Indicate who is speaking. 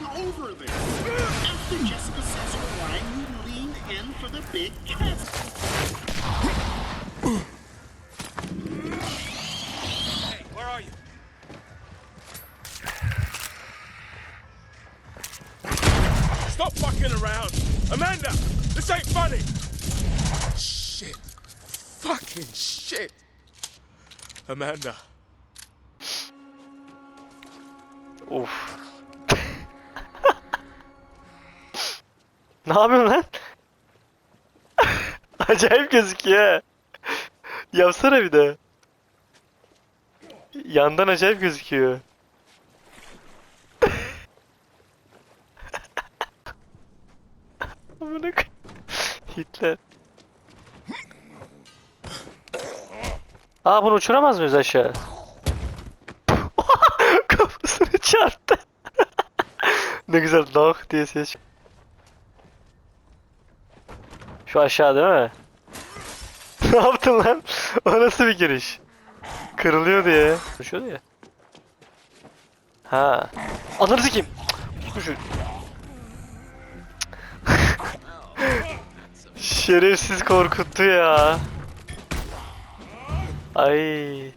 Speaker 1: getting over this. After Jessica says her line, you lean in for the big kiss.
Speaker 2: Hey, where are you? Stop fucking around! Amanda! This ain't funny! Shit. Fucking shit. Amanda.
Speaker 3: Of. ne yapıyorsun lan? Acayip gözüküyor. Yapsana bir de. Yandan acayip gözüküyor. Amına Hitler. Aa bunu uçuramaz mıyız aşağı? Kafasını çarptı. ne güzel dağ diye ses. Şu aşağı değil mi? ne yaptın lan? O nasıl bir giriş? Kırılıyor diye. Düşüyordu ya. Ha. Ananı sikeyim. Bu şu. Şerefsiz korkuttu ya. Ay.